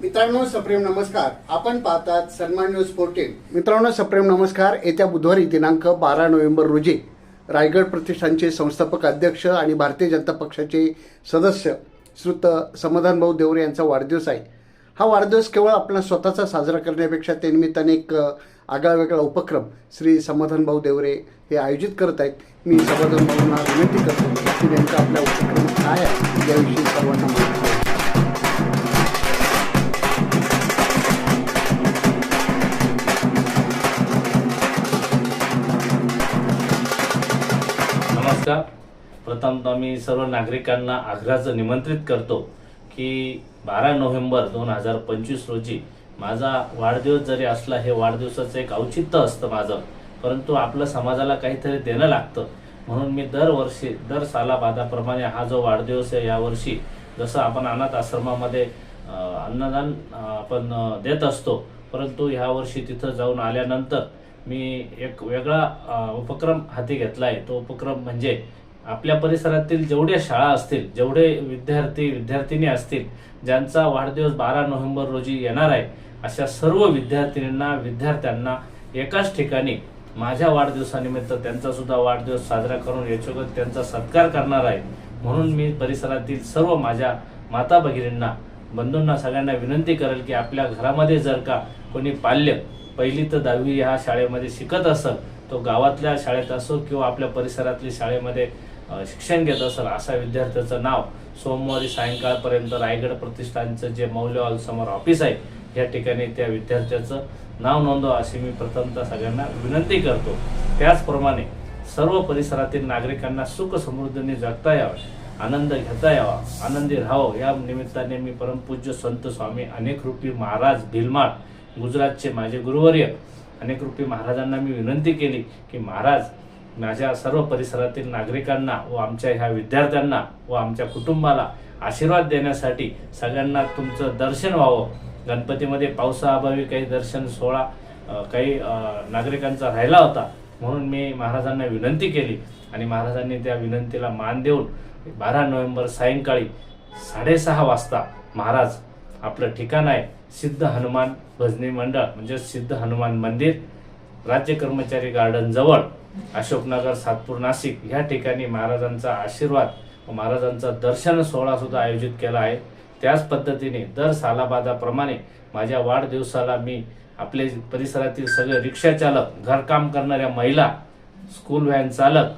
मित्रांनो सप्रेम नमस्कार. आपण पाहतात सन्मान न्यूज फोर्टीन मित्रांनो सप्रेम नमस्कार. येत्या बुधवारी दिनांक बारा नोव्हेंबर रोजी रायगड प्रतिष्ठानचे संस्थापक अध्यक्ष आणि भारतीय जनता पक्षाचे सदस्य श्रुत समाधानभाऊ देवरे यांचा वाढदिवस आहे. हा वाढदिवस केवळ आपला स्वतःचा साजरा करण्यापेक्षा त्यानिमित्ताने एक आगळावेगळा उपक्रम श्री समाधानभाऊ देवरे हे आयोजित करत आहेत. मी समाधानभाऊंना विनंती करतो की नेमका आपला उपक्रम काय आहे याविषयी सर्वांना माहिती नमस्कार. प्रथमतः मी सर्व नागरिकांना आग्रहाचं निमंत्रित करतो की बारा नोव्हेंबर दोन हजार पंचवीस रोजी माझा वाढदिवस जरी असला हे वाढदिवसाचं एक औचित्य असतं माझं. परंतु आपलं समाजाला काहीतरी देणं लागतं. म्हणून मी दरवर्षी दर सालाबादाप्रमाणे हा जो वाढदिवस आहे यावर्षी जसं आपण अनाथ आश्रमामध्ये अन्नदान आपण देत असतो परंतु ह्यावर्षी तिथं जाऊन आल्यानंतर मी एक वेगळा उपक्रम हाती घेतला आहे तो उपक्रम म्हणजे आपल्या परिसरातील जेवढ्या शाळा असतील जेवढे विद्यार्थी विद्यार्थिनी असतील ज्यांचा वाढदिवस बारा नोव्हेंबर रोजी येणार आहे अशा सर्व विद्यार्थिनींना विद्यार्थ्यांना एकाच ठिकाणी माझ्या वाढदिवसानिमित्त त्यांचा सुद्धा वाढदिवस साजरा करून याच्यावर त्यांचा सत्कार करणार आहे. म्हणून मी परिसरातील सर्व माझ्या माता भगिनींना बंधूंना सगळ्यांना विनंती करेल की आपल्या घरामध्ये जर का कोणी पाल्य पहिली तर दहावी ह्या शाळेमध्ये शिकत असेल तो गावातल्या शाळेत असो किंवा आपल्या परिसरातल्या शाळेमध्ये शिक्षण घेत असेल असा विद्यार्थ्याचं नाव सोमवारी सायंकाळपर्यंत रायगड प्रतिष्ठानचं जे मौल्य हॉल समोर ऑफिस आहे या ठिकाणी त्या विद्यार्थ्याचं नाव नोंदवा अशी मी प्रथमतः सगळ्यांना विनंती करतो. त्याचप्रमाणे सर्व परिसरातील नागरिकांना सुख समृद्धीने जगता यावं आनंद घेता यावा आनंदी राहावं. या निमित्ताने मी परमपूज्य संत स्वामी अनेक रूपी महाराज भिलमाळ गुजरातचे माझे गुरुवर्य अनेक रूपी महाराजांना मी विनंती केली की महाराज माझ्या सर्व परिसरातील नागरिकांना व आमच्या ह्या विद्यार्थ्यांना व आमच्या कुटुंबाला आशीर्वाद देण्यासाठी सगळ्यांना तुमचं दर्शन व्हावं. गणपतीमध्ये पावसाअभावी काही दर्शन सोहळा काही नागरिकांचा राहिला होता म्हणून मी महाराजांना विनंती केली आणि महाराजांनी त्या विनंतीला मान देऊन बारा नोव्हेंबर सायंकाळी साडेसहा वाजता महाराज आपलं ठिकाण आहे सिद्ध हनुमान भजनी मंडळ म्हणजे सिद्ध हनुमान मंदिर राज्य कर्मचारी गार्डन जवळ अशोकनगर सातपूर नाशिक ह्या ठिकाणी महाराजांचा आशीर्वाद व महाराजांचा दर्शन सोहळा सुद्धा आयोजित केला आहे. त्याच पद्धतीने दर सालाबादाप्रमाणे माझ्या वाढदिवसाला मी आपले परिसरातील सगळे रिक्षाचालक घरकाम करणाऱ्या महिला स्कूल व्हॅन चालक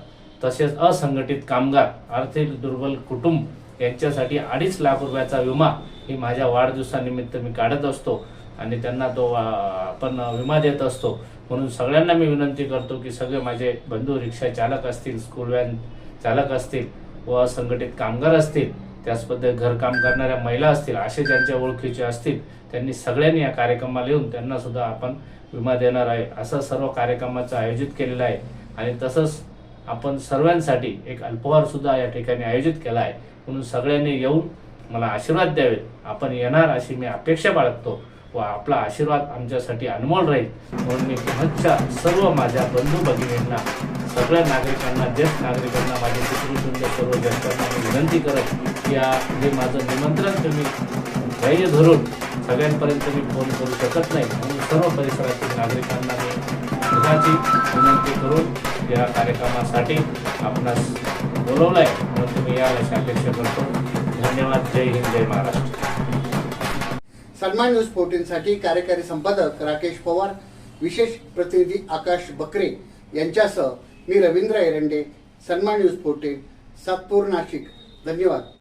तसेच असंघटित कामगार आर्थिक दुर्बल कुटुंब यांच्यासाठी अडीच लाख रुपयाचा विमा ही माझ्या वाढदिवसानिमित्त मी काढत असतो आणि त्यांना तो आपण विमा देत असतो. म्हणून सगळ्यांना मी विनंती करतो की सगळे माझे बंधू रिक्षा चालक असतील स्कूल व्हॅन चालक असतील व असंघटित कामगार असतील त्याच पद्धती घरकाम करणाऱ्या महिला असतील असे ज्यांच्या ओळखीचे असतील त्यांनी सगळ्यांनी या कार्यक्रमाला येऊन त्यांना सुद्धा आपण विमा देणार आहे. असं सर्व कार्यक्रमाचं आयोजित केलेलं आहे. आणि तसंच आपण सर्वांसाठी एक अल्पहार सुद्धा या ठिकाणी आयोजित केला आहे. म्हणून सगळ्यांनी येऊन मला आशीर्वाद द्यावेत. आपण येणार अशी मी अपेक्षा बाळगतो व आपला आशीर्वाद आमच्यासाठी अनमोल राहील. म्हणून मी पुनच्च्या सर्व माझ्या बंधू भगिनींना सगळ्या नागरिकांना ज्येष्ठ नागरिकांना माझे पितृसुंदर सर्व ज्येष्ठांना मी विनंती करत की या हे माझं निमंत्रण तुम्ही धैर्य धरून सगळ्यांपर्यंत मी फोन करू शकत नाही. म्हणून सर्व परिसरातील नागरिकांना मी दुधाची विनंती करून या कार्यक्रमासाठी आपणास बोलवलं आहे म्हणून तुम्ही याल अपेक्षा करतो. धन्यवाद. जय हिंद जय महाराष्ट्र. सन्मान न्यूज फोर्टीनसाठी कार्यकारी संपादक राकेश पवार विशेष प्रतिनिधी आकाश बकरे यांच्यासह मी रवींद्र एरंडे सन्मान न्यूज फोर्टीन सातपूर नाशिक. धन्यवाद.